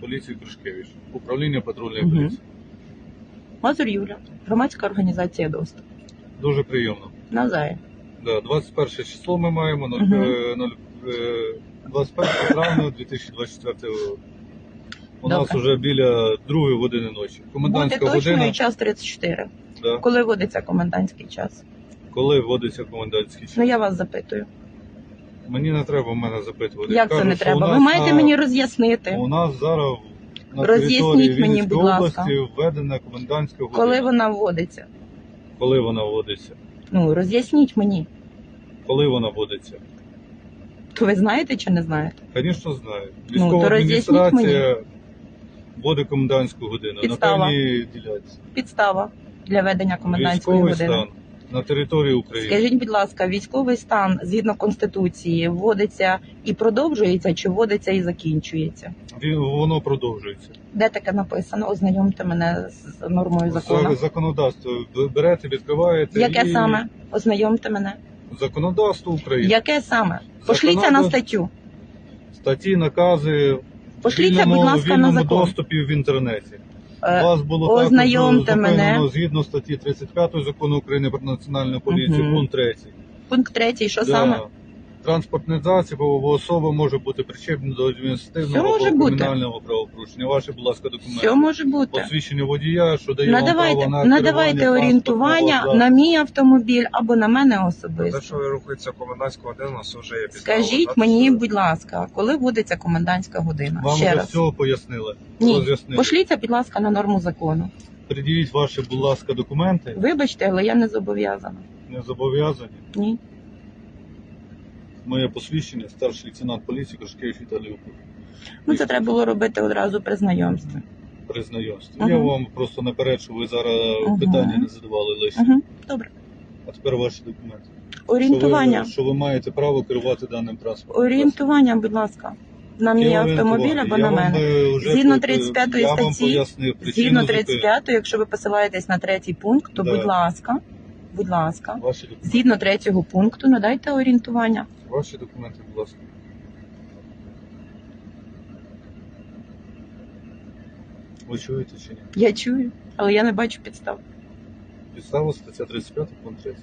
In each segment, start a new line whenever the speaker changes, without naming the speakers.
поліції Кришкевич, управління патрульної
Мгм.
поліції.
Мазур Юля, громадська організація доступ.
Дуже приємно.
Навзаєм.
Да, 21 число ми маємо, нуль-
Мгм.
е, нуль- е, 21 травня 2024 року. У нас вже біля другої години ночі.
Бути
Комендантська
точною
година,
час 34.
да,
Коли вводиться комендантський час?
коли вводиться комендантський час.
Ну я вас запитую.
Мені не треба в мене запитувати.
Як це не треба? Ви маєте
на-
мені роз'яснити,
У нас зараз на
Роз'ясніть
території
мені,
Вінницької
будь ласка.
області введена комендантська година.
коли вона вводиться.
Коли вона вводиться?
Ну роз'ясніть мені.
Коли вона вводиться?
То ви знаєте чи не знаєте?
Звісно, знаю.
Ну,
Військова
то роз'ясніть
адміністрація вводить комендантську годину
Підстава.
на певній ділянці.
Підстава для ведення комендантської
Військовий
години.
стан на території України.
Скажіть, будь ласка, військовий стан згідно конституції вводиться і продовжується, чи вводиться і закінчується?
Він, воно продовжується.
Де таке написано? Ознайомте мене з нормою закону.
Законодавство берете, відкриваєте.
Яке
і...
саме? Ознайомте мене.
Законодавство України.
Яке саме? Пошліться на статтю.
Статті, накази.
Пошліться,
вільному-
будь ласка, на закон.
доступі в інтернеті.
Е,
Вас було
ознайомте
також зупинено
мене.
згідно статті 35 закону України про національну поліцію,
Мгм.
пункт 3.
Пункт третій, що
Да.
саме?
Транспортний засіб або особа може бути причетна до адміністративного або
бути.
кримінального правопорушення. Ваші, будь ласка, документи.
Все може бути.
Посвідчення водія, що дає вам
Надавайте,
право на
надавайте орієнтування на мій автомобіль або на мене
Те,
особисто.
що ви рухається комендантська година, це вже є підстава.
Скажіть мені,
що-
будь ласка, коли вводиться комендантська година?
Вам
Ще
вже
раз.
все пояснили.
Ні,
Роз'яснили.
пошліться, будь ласка, на норму закону.
Приділіть ваші, будь ласка, документи.
Вибачте, але я не зобов'язана.
Не зобов'язані.
Ні.
Моє посвідчення, старший лейтенант поліції Кришкевич Віталій Укур.
Ну це треба було робити одразу при знайомстві.
При знайомстві.
Ага.
Я вам просто наперед, що ви зараз
Ага.
питання не задавали лише.
Угу. Добре.
А тепер ваші документи.
Орієнтування.
Що ви, що ви маєте право керувати даним транспортом.
Орієнтування, будь ласка, на мій автомобіль або
Я
на мене. Згідно
тут, е,
35
я
статті, Згідно 35, якщо ви посилаєтесь на третій пункт, то
Да.
будь ласка, будь ласка, згідно третього пункту надайте орієнтування.
Ваші документи, будь ласка. Ви чуєте чи ні?
Я чую, але я не бачу підстав.
Підстава стаття 35 пункт 3.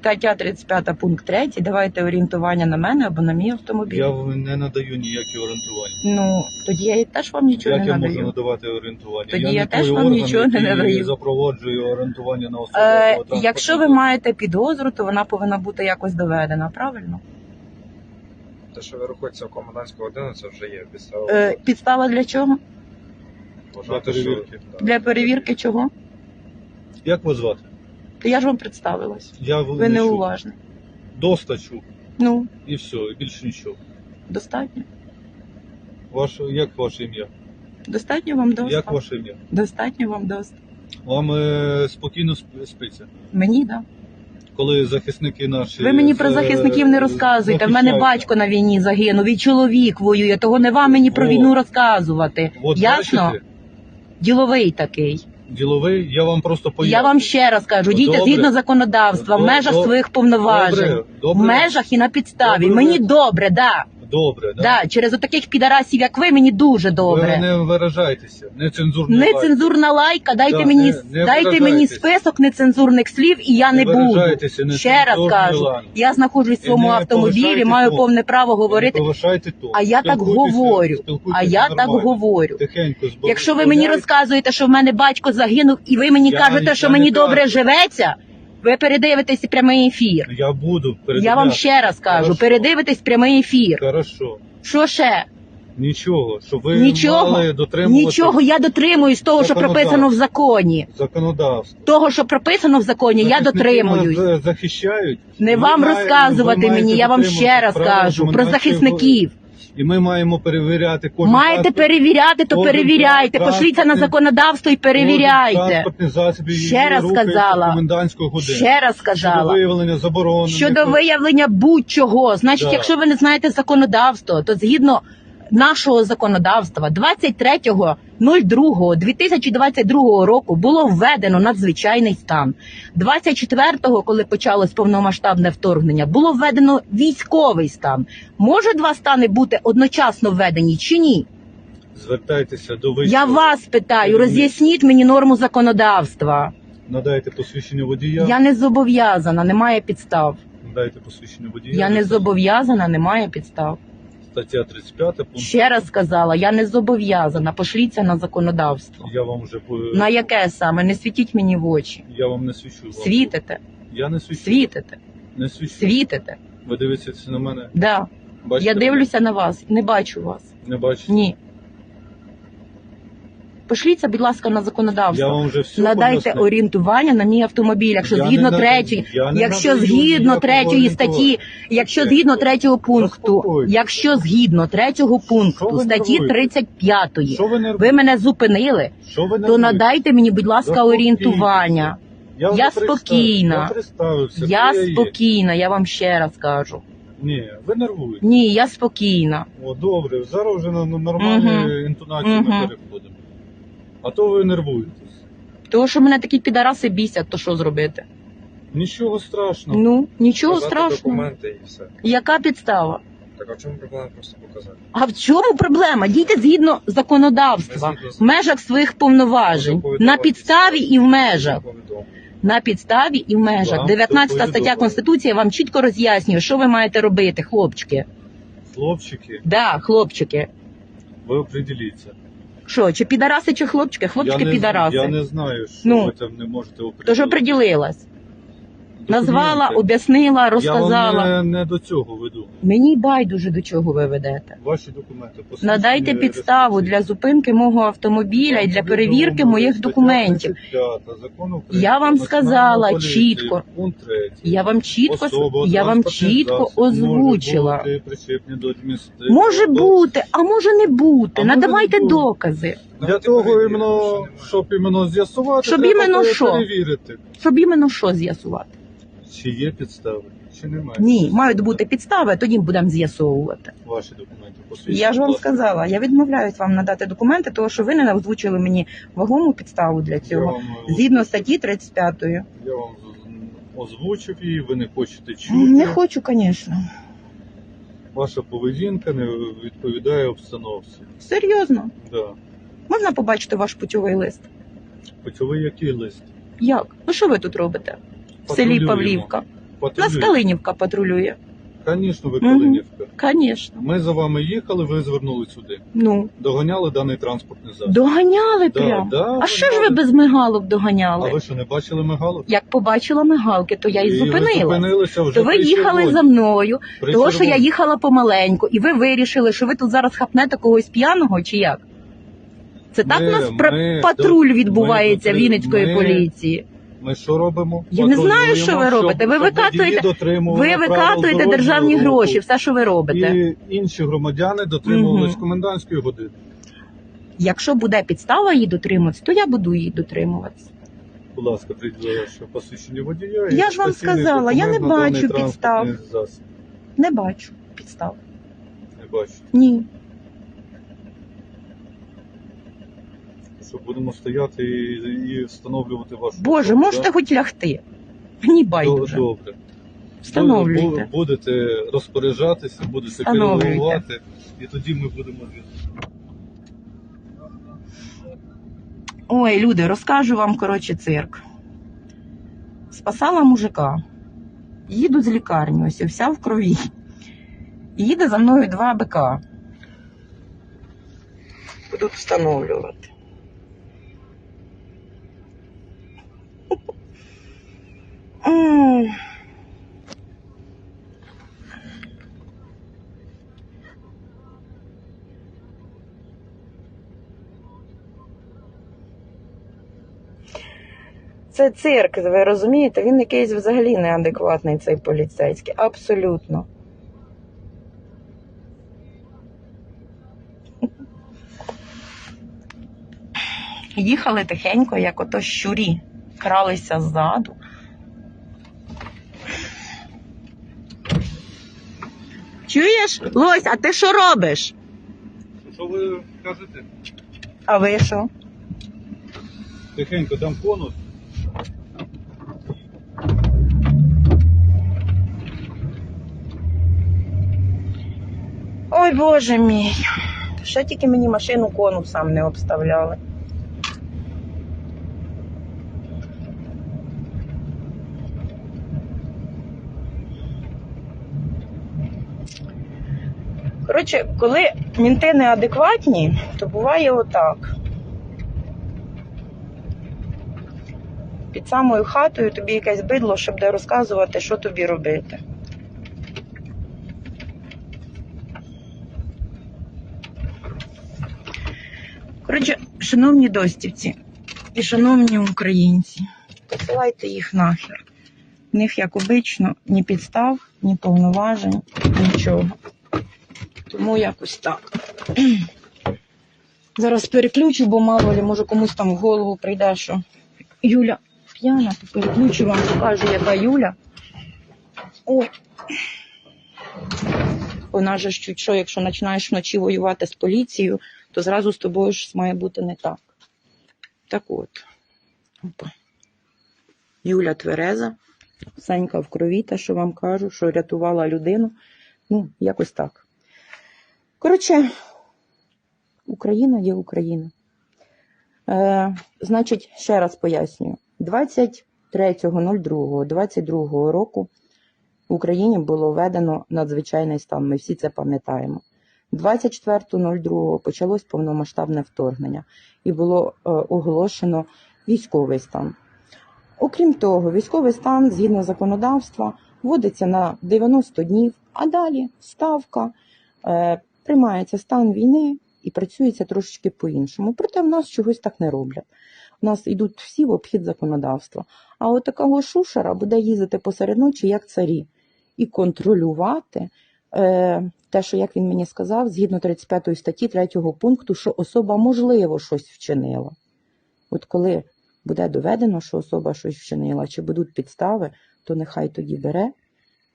Стаття 35 пункт 3. Давайте орієнтування на мене або на мій автомобіль.
Я вам не надаю ніякі орієнтування.
Ну тоді я і теж вам нічого
Як
не
я можу надавати орієнтування?
Тоді
я,
я
не
теж
той
вам
орган,
нічого не
який
надаю.
запроваджую орієнтування на особу.
Е, якщо ви маєте підозру, то вона повинна бути якось доведена, правильно?
Те, що ви рухається комендантська година, це вже є підстава.
Е, підстава для чого?
вважати,
для
що-
перевірки.
да.
Для перевірки чого?
Як вас звати?
Я ж вам представилась.
Я
Ви
не чув.
неуважні.
Достачу
Ну,
і все, і більше нічого.
достатньо.
Ваше, як ваше ім'я?
Достатньо вам доста.
Як ваше ім'я?
Достатньо вам доста.
Вам е, спокійно сп- спиться?
Мені да.
Коли захисники наші.
Ви мені про захисників не розказуєте. В мене батько на війні загинув, і чоловік воює. Того не вам мені про
О.
війну розказувати.
От
Ясно?
бачите,
Діловий такий.
діловий, я вам просто поясню.
Я вам ще раз кажу, дійте
Добре.
згідно законодавства, в межах
добре.
своїх повноважень.
Добре,
В межах і на підставі.
Добре,
мені добре, да.
Добре, да?
да. Через отаких підарасів, як ви, мені дуже добре.
Ви не виражайтеся, нецензурно.
Нецензурна лайка, дайте
Да,
мені
не- не
дайте мені
виражайтесь.
список нецензурних слів, і я не, буду. Ще раз кажу, я знаходжусь в
І
своєму
не
автомобілі,
повишайте
маю
тон.
повне право говорити.
Повишайте то.
А я так говорю. А я так говорю.
Тихенько, збав-
Якщо ви мені розказуєте, що в мене батько загинув, і ви мені
Я-
кажете,
я
що
не
мені
кажу.
добре живеться, ви передивитесь прямий ефір.
Я буду
Я вам ще раз кажу,
Хорошо.
передивитесь прямий ефір.
Хорошо.
Що ще?
Нічого, щоб ви
Нічого.
мали дотримуватися
Нічого, я дотримуюсь того, що
Законодавство.
прописано в законі.
законодавства.
Того, що прописано в законі, я
Захисники
дотримуюсь.
нас, е, захищають.
Не
Ви
вам
має-
розказувати
ви маєте
мені, я вам ще
дотримуватися
раз
правил
кажу про захисників.
І ми маємо перевіряти кожен
Маєте
транспорт-
перевіряти, то
кожен
перевіряйте.
транспортний-
Пошліться на законодавство і
кожен
перевіряйте.
транспортний засіб, який
Ще раз
рухається
сказала.
комендантської години.
Ще раз
Щодо
сказала.
виявлення заборонених.
Щодо виявлення будь-чого, значить,
Да.
якщо ви не знаєте законодавство, то згідно нашого законодавства 23.02.2022 року було введено надзвичайний стан. 24-го, коли почалось повномасштабне вторгнення, було введено військовий стан. Може два стани бути одночасно введені чи ні?
Звертайтеся до вищого.
Я вас питаю, роз'ясніть мені норму законодавства.
Надайте посвідчення водія.
Я не зобов'язана, немає підстав.
Надайте посвідчення водія.
Я не зобов'язана, немає підстав.
Стаття 35 пункт.
Ще раз сказала, я не зобов'язана. Пошліться на законодавство.
Я вам вже по-
На яке саме? Не світіть мені в очі.
я вам не свічу. Вам.
Світите,
Я не свічу.
світите,
Не свічу.
світите.
Ви дивитеся на мене.
Да.
Бачите
Я дивлюся на вас, не бачу вас.
Не бачите.
Ні. Пошліться, будь ласка, на
Я
законодавство.
вам вже все
Надайте
пояснив.
орієнтування на мій автомобіль, якщо
Я
згідно третьої, якщо
надаю
згідно третьої статті, якщо згідно третього пункту, якщо згідно третього пункту статті
нервуєте?
35,
Що ви
ви мене зупинили,
Що ви
то надайте мені, будь ласка, орієнтування.
Я,
Я спокійна.
Я.
Я
хто є.
спокійна, я вам ще раз кажу.
Ні, ви нервуєте.
Ні, я спокійна.
О, добре, зараз вже на нормальну
Мгм.
інтонацію ми переходимо. А то ви нервуєтесь.
Того, що мене такі підараси бісять, то що зробити?
Нічого страшного.
Ну, нічого
Показати
страшного.
документи і все.
Яка підстава?
Так а в чому проблема просто показати?
А в чому проблема? Дійте згідно законодавства, в межах своїх повноважень, на підставі і в межах.
Повідомлення.
На підставі і в межах.
Вам
19 стаття. Конституції вам чітко роз'яснює, що ви маєте робити, хлопчики.
Хлопчики,
Да, хлопчики.
ви определіться.
Що, чи підараси, чи хлопчики? Хлопчики
я не,
підараси.
Я не знаю, що
Ну.
ви там не можете оприділити.
Тож оприділилась. Назвала, об'яснила,
Я
розказала.
вам не, не до цього веду.
Мені байдуже до чого ви ведете.
Ваші документи. посвідчення,
Надайте підставу
реєстраційні.
для зупинки мого автомобіля і для перевірки моїх
стаття
документів.
35 Закону України
Я вам
про
сказала
національну поліцію,
чітко.
Пункт 3.
Я вам чітко
Особа,
я вам чітко озвучила.
Може бути причетні до адміністративного
Може
до-
бути, а може не бути.
А може
Надавайте
не бути.
докази,
Для того, іменно, щоб іменно з'ясувати,
Щоб
треба
іменно
пере-
що?
перевірити,
щоб іменно що з'ясувати.
Чи є підстави, чи немає.
Ні, мають бути підстави, тоді будемо з'ясовувати.
Ваші документи посвідчення.
Я ж вам сказала, я відмовляюсь вам надати документи, тому що ви не озвучили мені вагому підставу для цього.
вам,
Згідно статті 35.
Я вам озвучив її, ви не хочете чути.
Не хочу, звісно.
Ваша поведінка не відповідає обстановці.
Серйозно.
Да.
Можна побачити ваш путьовий лист?
Путьовий який лист?
Як? Ну що ви тут робите? В селі. Павлівка. Нас
Патрулюємо.
Калинівка патрулює.
Звісно, ви Калинівка.
Звісно.
Ми за вами їхали, ви звернули сюди.
Ну,
Доганяли даний транспортний засіб.
доганяли
Да,
прям.
да,
а що ж ви без мигалок доганяли?
А ви що не бачили мигалок?
Як побачила мигалки, то я і
ви
зупинила.
зупинилися вже
То ви
при
їхали за мною,
При
тому що я
червоній.
їхала помаленьку, і ви вирішили, що ви тут зараз хапнете когось п'яного чи як? Це так
Ми-
у нас пр-
ми
патруль
до-
відбувається
ми
Вінницької
ми-
поліції.
Ми що робимо?
Я не знаю, що ви робите. Ви викатуєте- Ви викатуєте державні
руху.
гроші, все, що ви робите.
І інші громадяни дотримувались
Мгм.
комендантської години.
Якщо буде підстава її дотримуватися, то я буду її дотримуватися.
Будь ласка, прийдіть ваше посвідчення водія.
Я ж вам сказала, я не бачу
засіб.
Не бачу підстав.
Не бачу.
Ні.
Що будемо стояти і, і встановлювати вашу
Боже,
особу,
можете
да?
хоч лягти. Мені байдуже.
Добре.
Встановлюйте.
Бу- Будете розпоряджатися, будете
Встановлюйте.
керувати, і тоді ми будемо зв'язку.
Ой, люди, розкажу вам, коротше, цирк. Спасала мужика. Їду з лікарні, ось вся в крові. Їде за мною два бика. Будуть встановлювати. Це цирк, ви розумієте? Він якийсь взагалі неадекватний цей поліцейський. Абсолютно. Їхали тихенько, як ото щурі, кралися ззаду. Чуєш? Лось, а ти що робиш?
Що ви кажете?
А ви що?
Тихенько дам конус.
Ой, боже мій. Ще тільки мені машину конусам не обставляли. Коротше, коли мінти неадекватні, то буває отак. Під самою хатою тобі якесь бидло, щоб де розказувати, що тобі робити. Коротше, шановні достівці і шановні українці, посилайте їх нахер. В них, як обично, ні підстав, ні повноважень, нічого. Тому якось так. Зараз переключу, бо мало ли, може комусь там в голову прийде, що Юля п'яна, переключу вам, покажу, яка Юля. Ой. Вона же чуть що, якщо починаєш вночі воювати з поліцією, то зразу з тобою ж має бути не так. Так от. Опа. Юля Твереза, Санька в крові, те, що вам кажу, що рятувала людину. Ну, якось так. Коротше, Україна є Україна. Е, значить, ще раз пояснюю: 23.02.22 року в Україні було введено надзвичайний стан. Ми всі це пам'ятаємо. 24.02 почалось повномасштабне вторгнення і було е, оголошено військовий стан. Окрім того, військовий стан згідно законодавства вводиться на 90 днів, а далі ставка, е, приймається стан війни і працюється трошечки по-іншому. Проте в нас чогось так не роблять. У нас йдуть всі в обхід законодавства. А от такого шушера буде їздити посеред ночі, як царі, і контролювати е, те, що як він мені сказав, згідно 35 статті 3 пункту, що особа можливо щось вчинила. От коли буде доведено, що особа щось вчинила, чи будуть підстави, то нехай тоді бере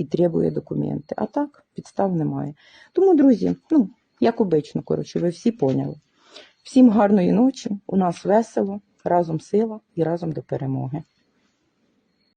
і требує документи. А так, підстав немає. Тому, друзі, ну, як обично, коротше, ви всі поняли. Всім гарної ночі, у нас весело, разом сила і разом до перемоги.